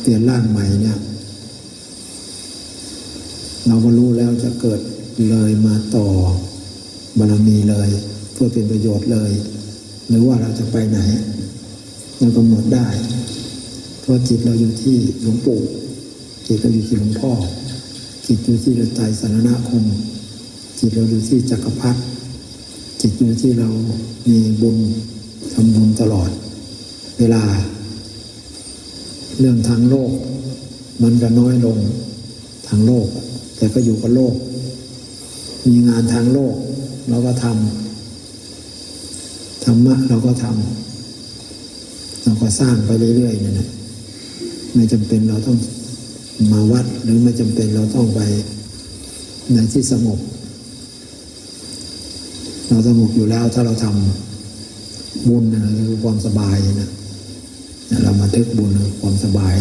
เปลี่ยนร่างใหม่เนี่ย เราก็รู้แล้วจะเกิดเลยมาต่อบารมีเลย เพื่อเป็นประโยชน์เลย หรือว่าเราจะไปไหน เรากำหนดได้ เพราะจิตเราอยู่ที่หลวงปู่จิตเราอยู่ที่หลวงพ่อ จิตอยู่ที่เราไตรสารณคม จิตเราอยู่ที่จักรพรรดิจิตอยู่ที่เรามีบุญทำบุญตลอด เวลา เรื่องทางโลก มันก็น้อยลงทางโลก แต่ก็อยู่กับโลก มีงานทางโลก เราก็ทำธรรมะเราก็ทำเราก็สร้างไปเรื่อยๆนี่นะไม่จำเป็นเราต้องมาวัดหรือไม่จำเป็นเราต้องไปในที่สงบเราสงบอยู่แล้วถ้าเราทำบุญนะคือความสบายนะ เรามาทึกบุญความสบาย